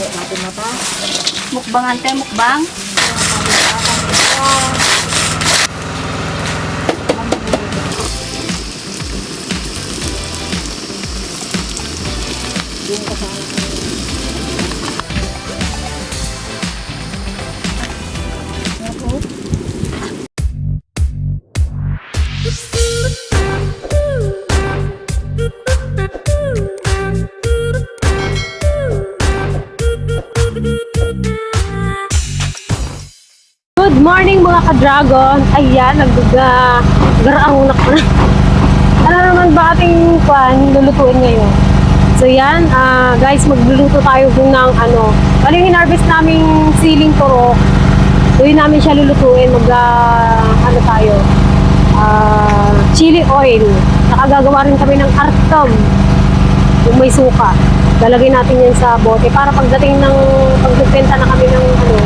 Tumamli natin mata. Mukbang ante, mukbang. Yung Morning mga ka-dragon. Ayan, nagduga. Garaang unak na. Ano naman ba ating kwan lulutuin ngayon? So yan, ah, guys, magluluto tayo ng ano. Ano yung hinarvest naming siling turok. Yun namin siya lulutuin. Mag, ah, ano tayo, ah, chili oil. Nakagagawa rin kami ng artom. Yung may suka. Lalagay natin yan sa bote para pagdating ng pagbibenta na kami ng ano,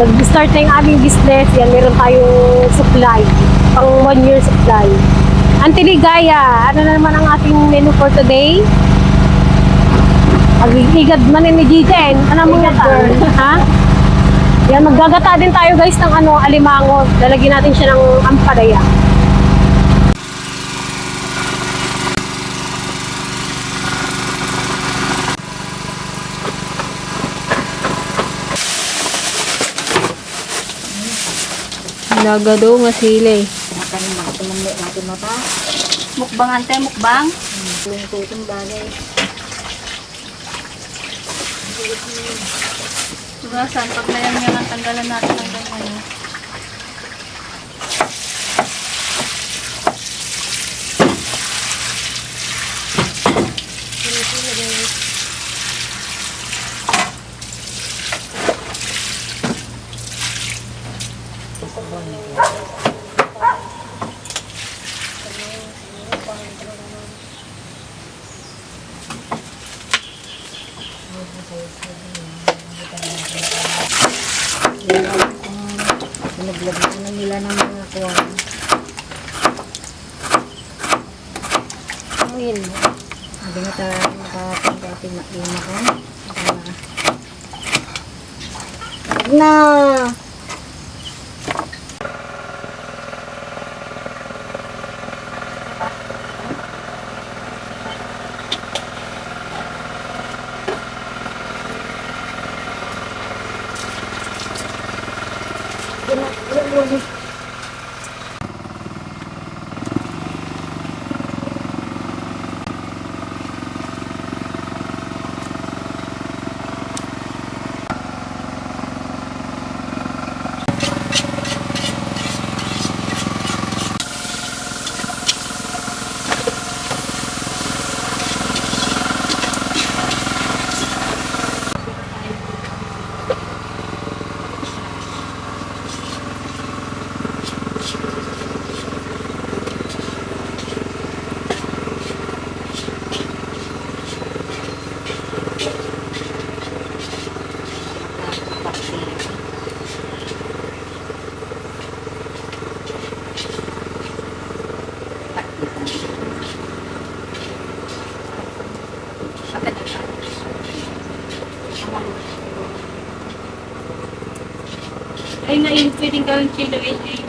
nag-start na yung aming business, yan, meron tayong supply, pang one year supply. Auntie Ligaya, ano na naman ang ating menu for today? Pag-igad man ni Gijen, ano mga Ha? Yan, maggagata din tayo guys ng ano, alimango. Lalagyan natin siya ng ampalaya. Lagado nga sili. Makan mga tumamli natin mata. Mukbang ante, mukbang. Yung tutong bagay. Sugasan, pag nayan-yan tanggalan natin ng ganyan. oh. Yung um, pinaglagyan na nila ng mga kuwan. Oil. Hindi na tayo makapunta ating makimakan. Na! Ay, na yung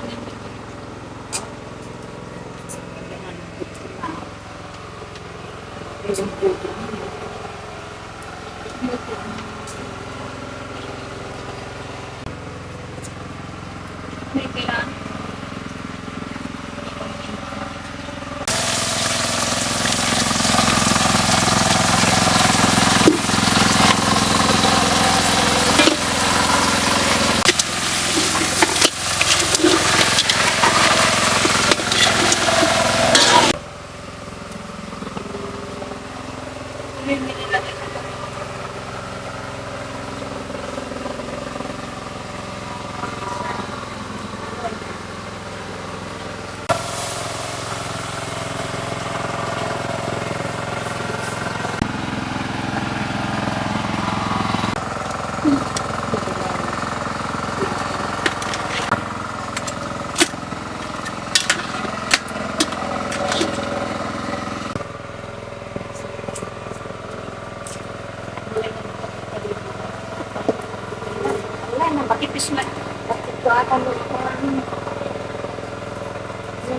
Ito ata mo ko.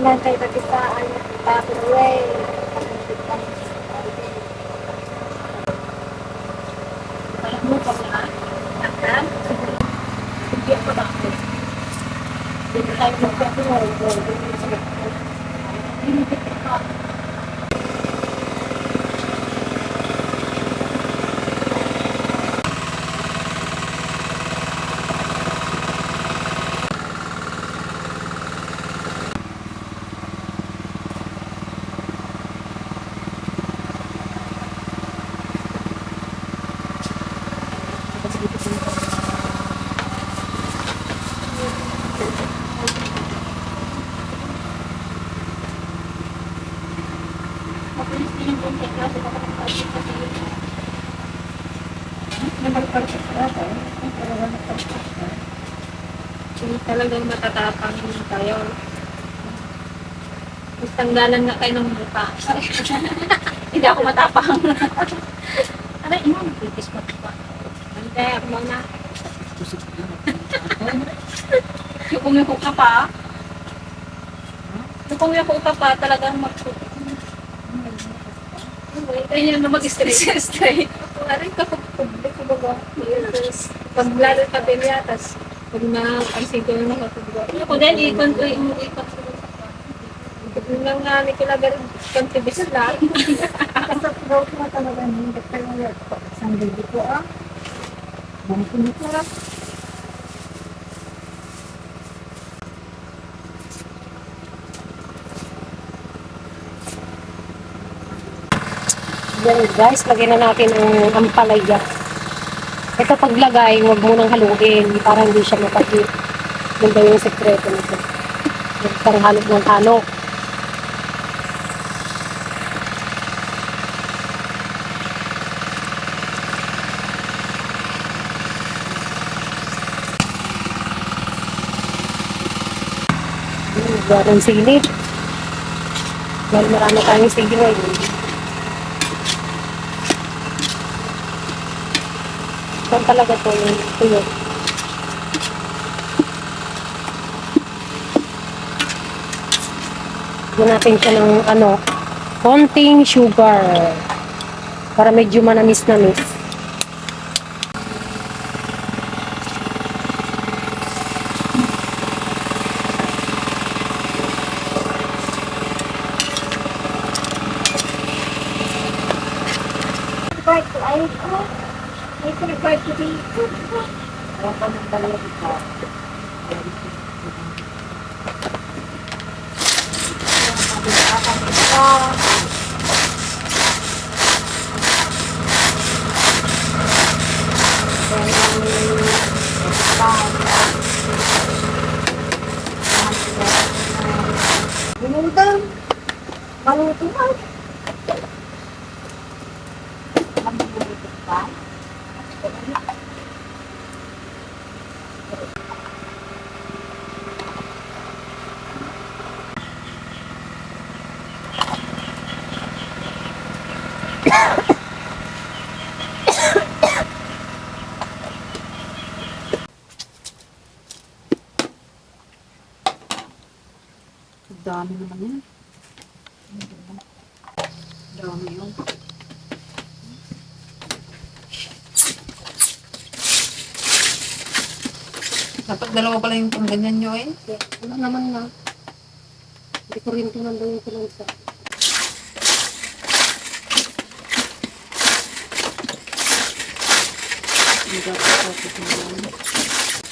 Tayo kita ano, tapos away. Alam mo pa ba? Nakam? Hindi ako bakit. Hindi tayo magkakaroon. Mapulis din yung Hindi talagang matatapang tayo. Tanggalan nga kayo ng mukha. Hindi ako matapang. Aray, ino, nagtitis mo pa. Hindi, ako muna. Yung kumiko ka pa. Yung kumiko ka pa, talagang mag Kaya na mag-straight straight. Aray, kapag public ko ba? Pag lalo pa din yatas. Pag na, ang siguro na kapag Ako din, ikon ko yung ikon ko. Pag lang nga ni Kilagar, contribution lang. Kasi daw ko talaga hindi ka lang po. Isang baby ko ah. Bangkin ko ah. Yan guys, lagyan na natin ang ampalaya. Ito paglagay, huwag mo nang haluin para hindi siya mapagit. Yun daw yung sekreto nito. Huwag kang halog ng halo. Gawa ng silid. Dahil marami tayong silid ngayon. Ito talaga to yung tuyo. Natin siya ng ano, konting sugar. Para medyo manamis-namis. Right, ay ko. Ay ko required to be good. Wala pa ng dalawa dito. Binundang. Maluto na. Maluto pa. Dami naman yan. Dami yun. Dapat dalawa pangganyan nyo eh. Wala naman na. Hindi ko rin tinanda yung pinansa. Hindi dapat tapos na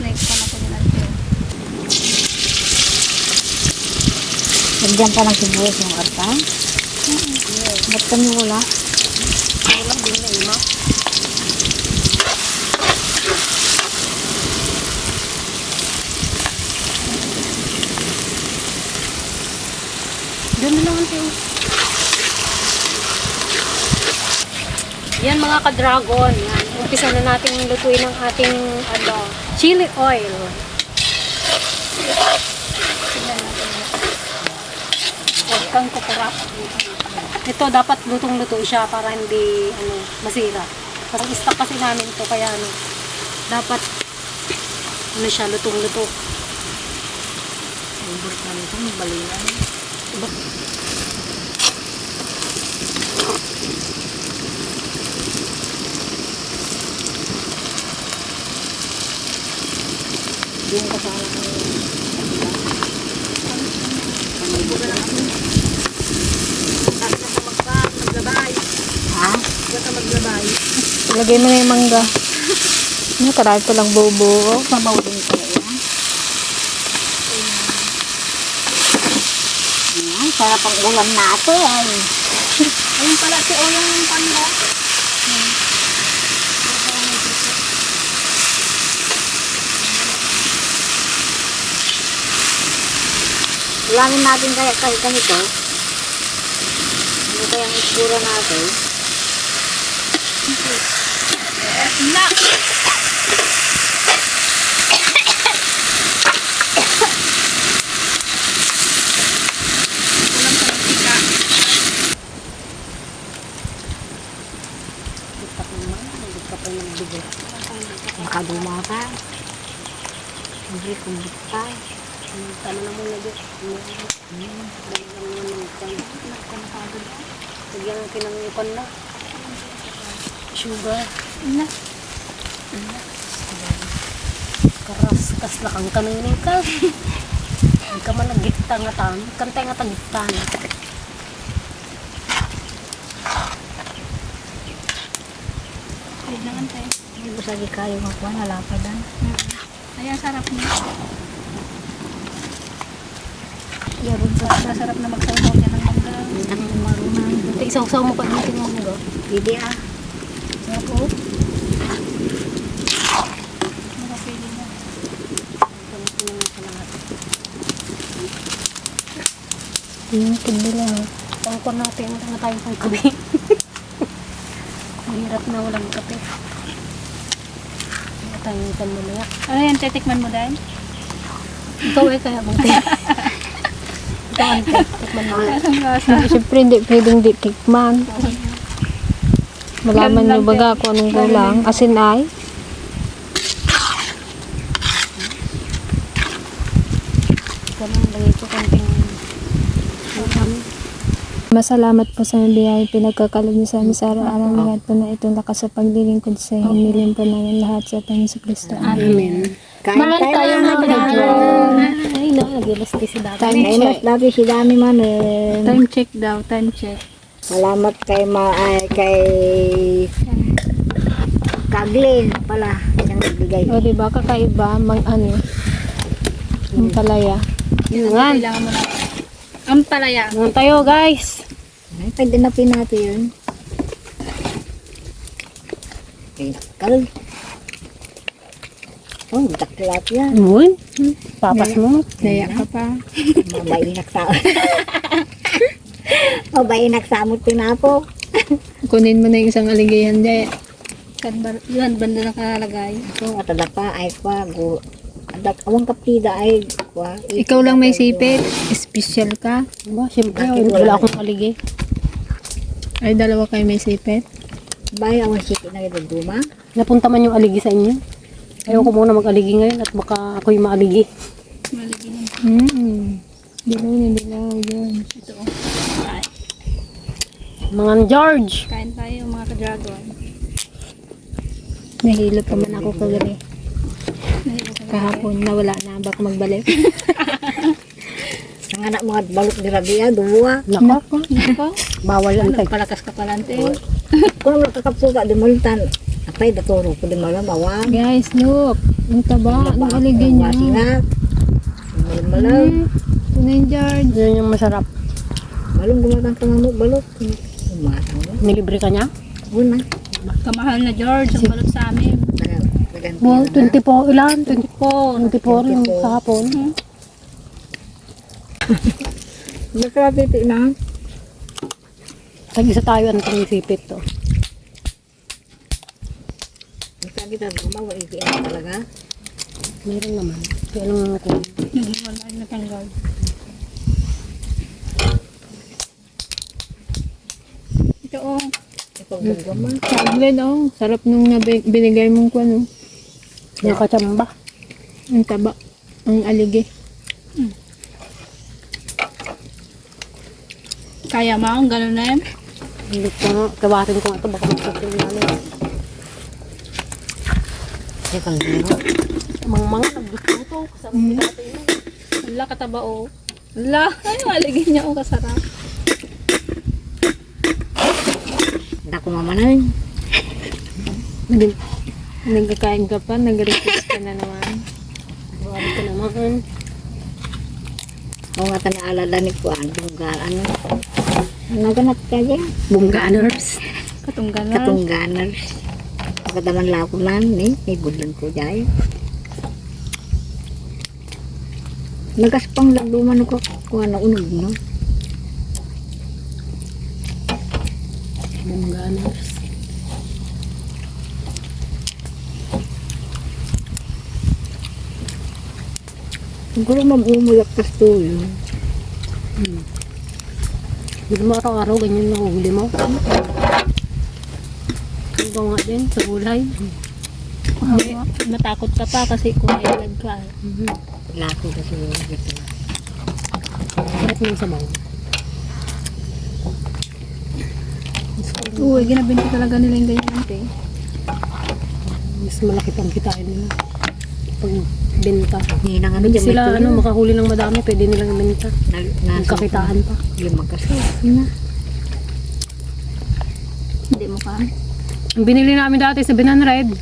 snake pa na po nila ito. Pa lang si Buwes yung arta? Mm -hmm. Ba't kami wala? Wala din na ima. Diyan na naman tayo. Yan mga ka-dragon. Umpisa na natin lutuin ang ating ano, chili oil. Huwag kang kukurap. Ito dapat lutong-luto siya para hindi ano, masira. Parang stock kasi namin to kaya ano, dapat ano siya, lutong-luto. Ubus na nito, balingan. Yung kasama ko. Ha? Lagay mo na yung mangga. Ano, karami ko lang bubuo. Sabaw din ko yan. Ayan, sarap ang ulam natin. Ayun pala si Oyong ng panda. Ulamin natin kaya kaya ganito. Ano kaya ang ispura natin? Na! Makaduma ka. Hindi kumbuka. Tama na muna dyan. Lagyan ng kinangipon na. Sugar. Na. Karas, kas na kang kaninin ka. Ang ka man nagita nga tan. Kantay nga tagitan. Wait naman tayo. Hindi ko sagi kayo makuha. Nalapadan. Ayan, sarap niya. Yarun sa Masarap na magsasaw niya ng mangga. ang marunang. Ito isaw-saw mo pa natin yung mangga. Hindi ah. Sarap oh. Nakapili na. Yung nila. Pangkon natin. Wala nga tayong pangkabi. Mahirap na walang kape. Wala tayong panmulaya. Ano yan, titikman mo dahil? Ikaw eh kaya bang te? Ang te. Tikman mo. Siyempre hindi pwedeng di tikman. Malaman nyo baga kung anong kulang. Asin ay. Ko Masalamat po sa biyaya pinagkakalob niyo sa amin sa araw-araw lahat po na itong lakas sa paglilingkod sa hinilin po namin lahat sa Panginoon sa Kristo. Amen. Kain tayo mga dragon. Ay, no, nagilas di si dati. Kain mas dati si Dami Manin. Time check daw, time check. Salamat kay ma ay, kay Kaglin pala siyang nagbigay. O, diba, kakaiba, mang ano, yung palaya. Yun nga. Kailangan mo na. Ang palaya. Ngayon tayo, guys. Ay, pwede na pinati yun. Pinakal. Oh, daklat yan. Uy, papas mo. Daya ka pa. Mabainak sa... Mabainak sa amot tinapo. Kunin mo na yung isang aligayan. Kadbar, yun, banda nakalagay. Ito, atala pa, ay pa, gu... Adak, awang kapida ay, kwa. Ikaw lang may sipit. Special ka. Ba, syempre, Bakit wala akong aligi. Ay, dalawa kayo may sipit. Bay, awang sipit na ito duma. Napunta man yung aligi sa inyo. Ayoko muna mag-aligi ngayon at baka ako'y maaligi. Maliginin. Mm. Dilaw na dilaw yun. Ito. oh. Ay, Mga George. kain tayo mga ka-dragon. Nahilo pa man ako kagabi. Kahapon, nawala na. Baka magbalik. Ang anak mga balok di rabia, duwa. Nako. Nako. Bawal ang tag. Palakas ka palante. Kung ano kakapuka, di malutan. Apay, daturo ko di malam, awang. Guys, look. Ang taba ng aligi niya. Masinap. Malam-malam. na yun, George. Yun yung masarap. Balong gumatang ka mo, balot. Mo. Nilibre ka niya? Una. Kamahal na, George. Ang balot sa amin. Na na. 24, ilan? 24. 24 yung 24. kahapon. Magkakapiti na. Tag-isa tayo, ano itong sipit to. Magkakita gumawa, ikiyan talaga. Meron naman. Kaya lang ako. Naghiwala na tanggal. Ito, oh. Ipagbuga mo. Saglit, oh. Sarap nung binigay mong kung ano. Nakachamba. Ang taba. Ang aligi. Kaya mo, ang gano'n na yan. Hindi ko nga. Kawatin ko nga ito. Baka magsasin na lang. Ipang biro. Mang-mang, naggusto to. Kasama mm. natin yun. Wala kataba, oh. Wala. Ay, aligi niya, oh. Kasarap. Dako mamanan. Nag- Nagkakain ka pa, nag-request ka na naman. Grabe ka naman. Oo nga tanaalala ni Kuan. Bungga, ano. Naganap ka dyan. Bungganers. Katunggan na. Katungganers. Pagkataman lako man, eh. May budlan ko dyan. Nagaspang lagduman ko kung ano unog, no? Bungganers. Siguro mag-umuyak ka to yun. Hmm. Hindi mo araw-araw ganyan na huli mo. Ikaw nga din sa gulay. Hindi, Natakot ka pa kasi kung may ilag ka. Mm-hmm. Lako kasi yun. Ito. Sarap ng sabaw. Uy, ginabinti talaga nila yung ganyan ante. Mas malaki pang kitain nila. Pag benta. Hindi na nga dyan. Sila ano, makahuli ng madami, pwede nilang ibenta. Nasa Magkakitaan pa. Lima kasi. Na. Hindi mo ka. Ang binili namin dati sa Binanred.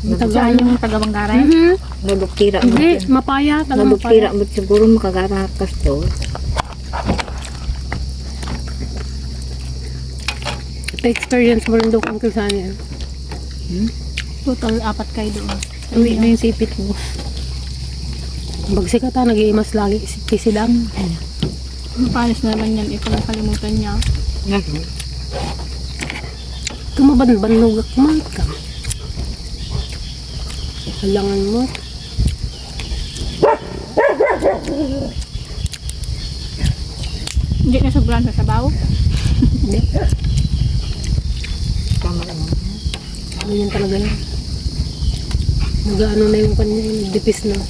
Ang taga Saan yung taga-banggaran? Mhm. Naduktira mo. Hindi, mapaya. Taga Naduktira mapaya. mo siguro makagarakas to. experience mo rin daw kung saan yan. Hmm? Total, apat kayo doon. Uwi na yung sipit mo. Bagsik ka ta, nag-iimas lagi si Kisidam. Paano na naman yan, ikaw nakalimutan niya. Ngayon. Kumaban-banlog at kumalit ka. Halangan mo. Hindi na sobrang sa sabaw. Hindi. Tama lang. Ganyan talaga yan. Nag-ano na yung kanya, yung dipis na.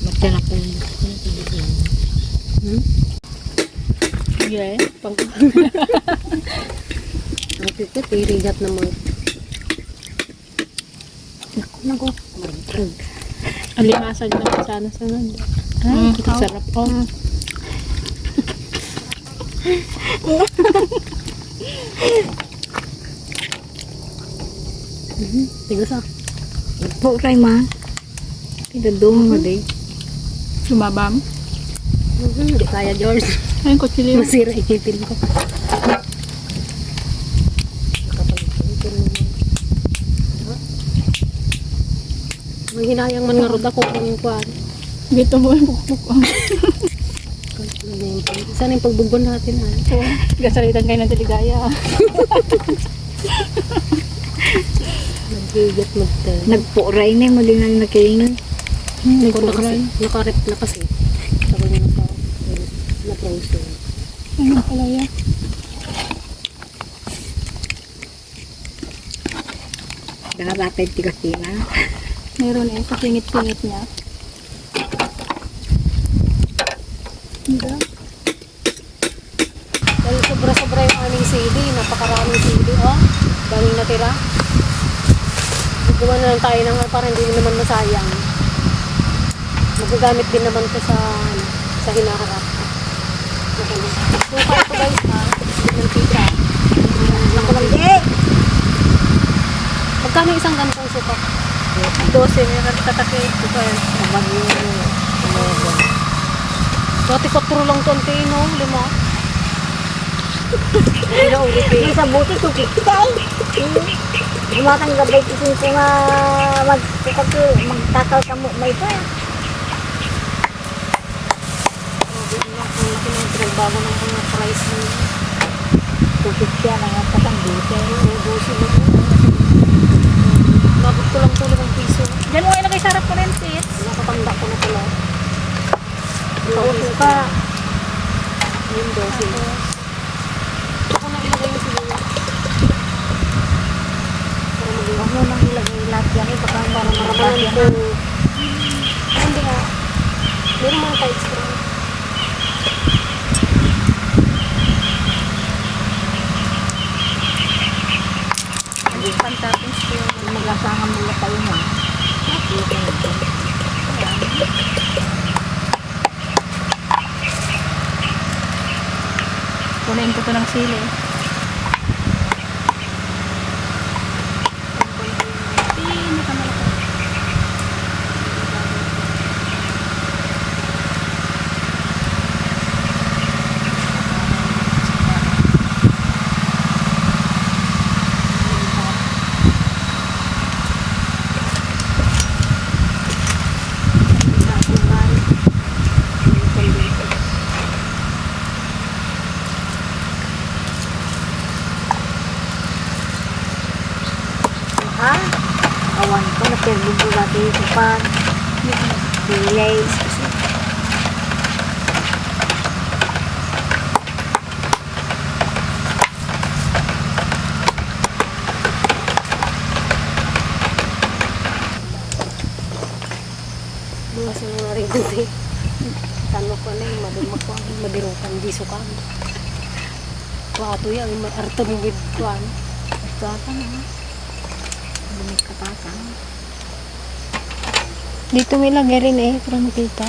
Magtanap ko yun. Hmm? Yeah. Pag Ang pipit, irigat naman. Naku. Mag-drug. alimasag na sana sa nun. Ah, Mm, sarap ko. Mhm. Tigas ah. Po kay ma. Pinadong mo day. Sumabam. Mhm, Hindi kaya, George. Ayun, kutsilyo. Masira ikipin ko. May hinayang man nga roda ko kung yung kuwan. Dito mo yung bukbuk. Saan yung pagbubon natin ha? Oo. Gasalitan kayo ng tiligaya. Nagbigat magtel. Nagpuray na mo din ang nakaingin. Hindi ko nakaray. Nakarep na kasi. Sabi niya naka na-frozen. Ayun pala yan. Dahabatay tigasina. Meron eh, sa singit-singit niya. Hindi. Dahil sobra-sobra yung aming CD. Napakaraming CD. Oh, daming natira. Gumawa na lang tayo ng para hindi naman masayang. Magagamit din naman ito sa, ano, sa hinaharap. Suka ito guys ha. Ng tita. Naku lang di. Magkano isang ganitong suka? 12, meron tatakay. Ito pa yan. Dati 4 lang to ang no? Lima. Yung sa buti, tukikitay. Gumatang gabay kisin ko nga magkukot magtakal ka mo may pa. Ang laki ng pinagbago ng mga price mo. Tukik siya na nga katang buti. Nabot ko lang to 5 piso. Diyan mo sa harap ko rin, sis. Nakatanda ko na pala. Tuukit pa. Yung 12. Ako na ilagay yung sibuyas. Para maging mo nang ilagay lahat yan. Baka para Maramalan ko. Hindi nga. Meron mga tights ko. Ang pantapins Magasangan mo na tayo mo. kunin ko to ng sili. Pinakamalaki. Ha? Awan ko na perbubo natin yung kupan. Pilay. Mga sunod rin kunti. Tano ko na yung madumag ko. Madirukan. Di sukan. Kuwato yan. Arto mo with kuwan. Basta na. Bumit ka pa ka. Dito may lagay rin eh, para makita.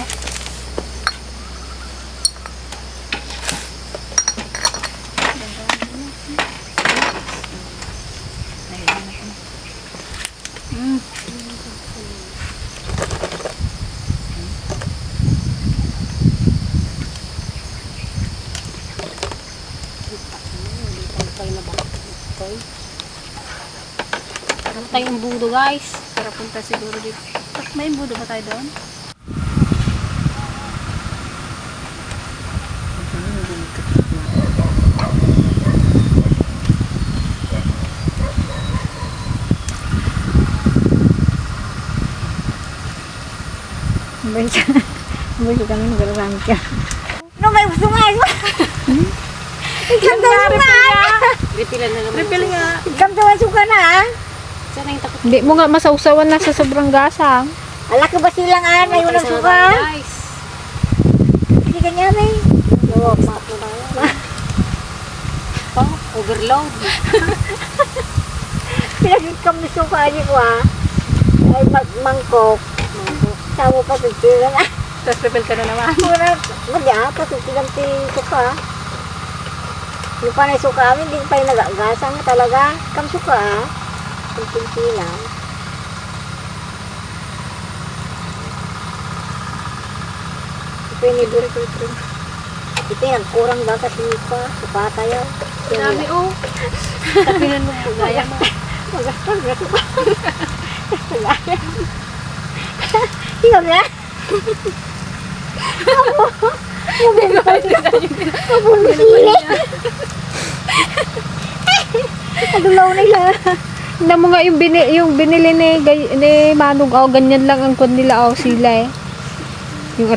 Tayo na ba? Okay. Ano tayong budo guys? Para punta siguro dito. May budo ba tayo doon? Balik kami nagararan ka. No, may gusto nga. Ikaw daw suka. Repilan na naman. Refill nga. Ikaw daw suka na. ah. Sana yung takot. Hindi mo nga masausawan na sa sobrang gasang. Ala ka ba silang ah? May unang Sana suka. tayo, Guys. Hindi ganyan eh. Oo, stop na tayo. Oh, overload. Pinagit kami suka niyo ko ah. Ay mag mangkok. Sama pa pagtilan ah. Tapos refill ka na naman. Muna, mali ah. Pagtilan ti suka. Yung panay suka amin, hindi pa yung nagagasang talaga. Kam suka ah. Pagtilan. Pinibir ko ito. Ito yung kurang ba kasi pa. Supata yun. Dami oh. Tapinan mo po. Gaya mo. Magastos na suka. Ikaw na? Mabulsili. Nagulaw na ila. Tignan mo nga yung, bini, yung binili ni, ni Manong, oh, ganyan lang ang kwan nila, oh, sila eh. Yung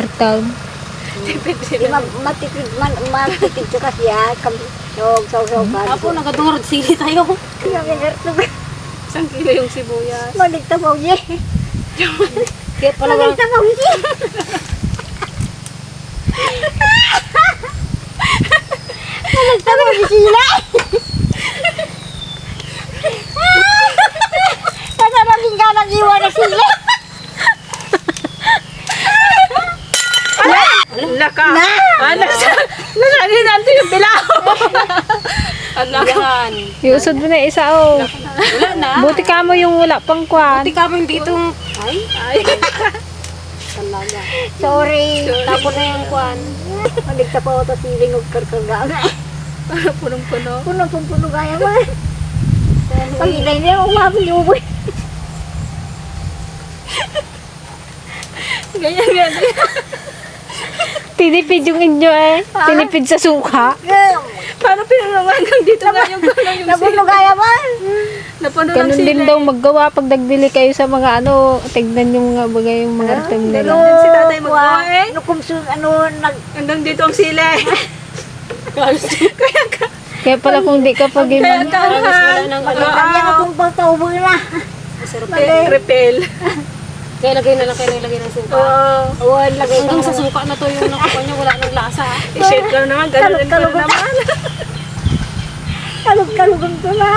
artaw. Di ma matipid man matipid ka kasi ah. KamNog, saw saw ka. Apo, nagadurod sili tayo. Kaya minartog. Isang kilo yung sibuyas. Maligta mo ye. Kaya pala bang Maligta mo ye. Maligta mo ye sila. Sana maging ka nag-iwan na sila. Laka! Na! Ah, nasa, nasa, nasa, yung bilao! ano Yan. Iusod mo na isa oh. Wala na. Buti ka mo yung wala pang kwan. Buti ka mo hindi itong... Ay. Ay. Talaga. Sorry. Tapos na yung kwan. Pa ako sa siling og karkarga. Punong-puno. Puno pong puno gaya mo. Pag inay niya, umabil yung uboy. Ganyan, ganyan. Tinipid yung inyo eh. Tinipid sa suka. Paano pinulungan hanggang dito nga yung gano'n yung Napuno gaya mo. Napuno ng Ganun din sila. daw maggawa pag nagbili kayo sa mga ano, tignan yung mga bagay yung mga item nila. Ganun si tatay magawa eh. Ano kung su- ano, nag, Hanggang dito ang sila eh. Kaya ka. Kaya pala kung di ka pag Kaya ka. Maganda niya akong pagtaubo na. Re- Repel. Kaya lagay na lang kayo nilagay ng suka. Oo. Awan, lagay. Hanggang sa suka na to yung nakuha niya, wala nang lasa. I-shake ko naman. Ganun din ko naman. Kalog-kalugan ko na.